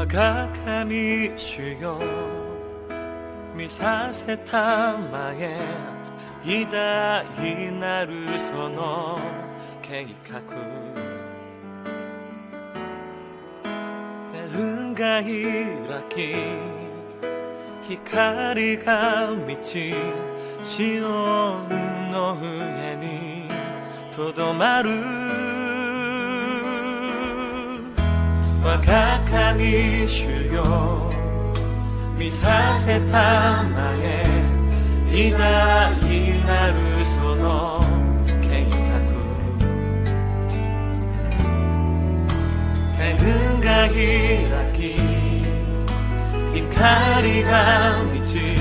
若主よ見させたまえ。偉大なるその。計画。天が開き。光が満ち。シオンの上に。とどまる。 하나님이시여 미사세 타마에 이다 이나루 소노 케이카쿠 해흥가 히라키 이카리가 미치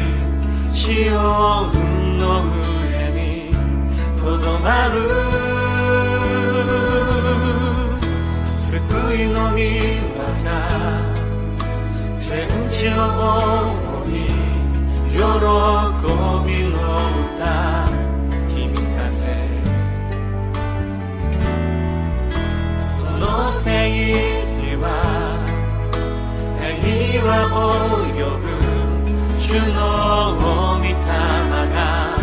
시오 음노 후에니 도도마루 の御業全地を覆い喜びの歌響かせ。その聖意は平和を呼ぶ。主の御霊が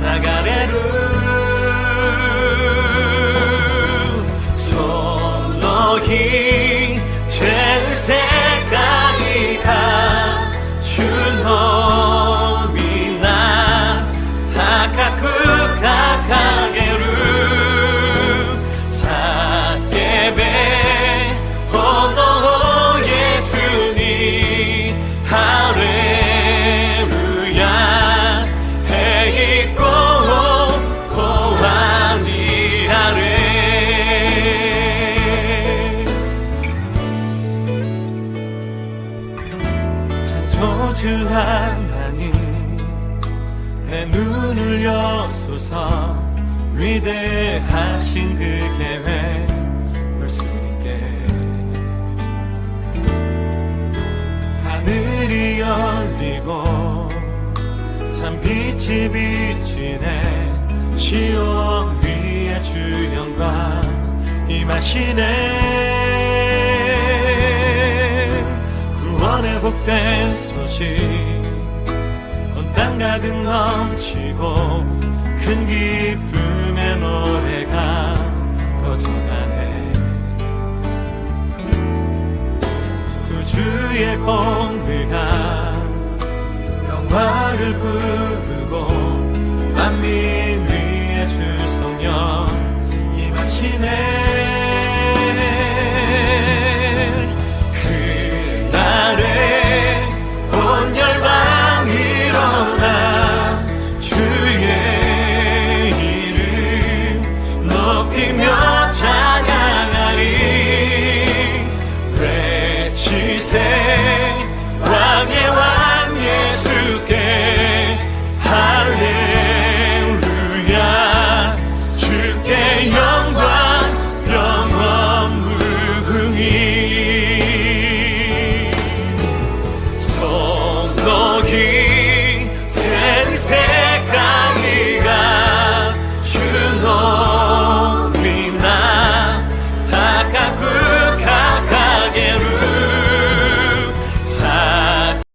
流れる 창조주 하나님 내 눈을 여소서 위대하신 그 계획 볼 수 있게. 하늘이 열리고 참 빛이 비치네. 시온 위에 주 영광 임하시네 복된 소식 온 땅 가득 넘치고 큰 기쁨의 노래가 一秒。